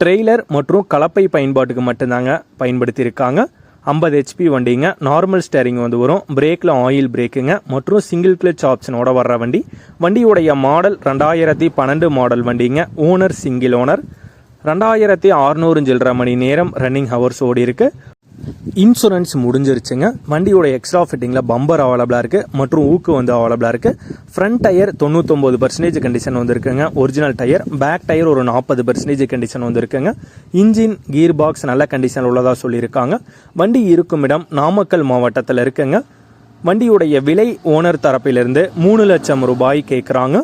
Trailer மற்றும் கலப்பை பயன்பாட்டுக்கு மட்டும்தாங்க பயன்படுத்தியிருக்காங்க. ஐம்பது ஹெச்பி வண்டிங்க. நார்மல் ஸ்டேரிங் வந்து வரும். பிரேக்கில் ஆயில் பிரேக்குங்க மற்றும் சிங்கிள் கிளச் ஆப்ஷனோட வர்ற வண்டி. வண்டியுடைய மாடல் ரெண்டாயிரத்தி பன்னெண்டு மாடல் வண்டிங்க. ஓனர் சிங்கிள் ஓனர் ரெண்டாயிரத்தி அறுநூறு சில்லற மணி நேரம் ரன்னிங் ஹவர்ஸ் ஓடி இருக்குது இன்சூரன்ஸ் முடிஞ்சிருச்சுங்க. வண்டியோட எக்ஸ்ட்ரா ஃபிட்டிங்கில் பம்பர் அவைலபிளாக இருக்குது மற்றும் ஊக்கு வந்து அவைலபிளாக இருக்குது ஃப்ரண்ட் டயர் தொண்ணூத்தொம்பது பர்சன்டேஜ் கண்டிஷன் வந்துருக்குங்க ஒரிஜினல் டயர் பேக் டயர் ஒரு நாற்பது பர்சன்டேஜ் கண்டிஷன் வந்துருக்குங்க இன்ஜின் கீர் பாக்ஸ் நல்ல கண்டிஷன் உள்ளதாக சொல்லியிருக்காங்க. வண்டி இருக்கும் இடம் நாமக்கல் மாவட்டத்தில் இருக்குங்க. வண்டியுடைய விலை ஓனர் தரப்பிலிருந்து மூணு லட்சம் ரூபாய் கேட்குறாங்க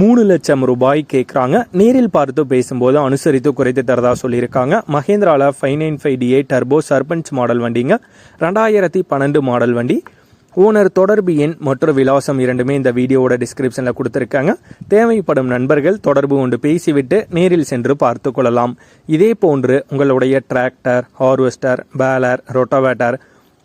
மூணு லட்சம் ரூபாய் கேட்குறாங்க நேரில் பார்த்து பேசும்போது அனுசரித்து குறைத்து தரதா சொல்லியிருக்காங்க. மகேந்திராவில் five nine five T eight turbo Sarpanch model வண்டிங்க. ரெண்டாயிரத்தி பன்னெண்டு மாடல் வண்டி. ஓனர் தொடர்பு எண் மற்றும் விலாசம் இரண்டுமே இந்த வீடியோவோட டிஸ்கிரிப்ஷனில் கொடுத்துருக்காங்க. தேவைப்படும் நண்பர்கள் தொடர்பு கொண்டு பேசிவிட்டு நேரில் சென்று பார்த்து கொள்ளலாம். இதே போன்று உங்களுடைய டிராக்டர் ஹார்வெஸ்டர் பேலர் ரொட்டோவேட்டர்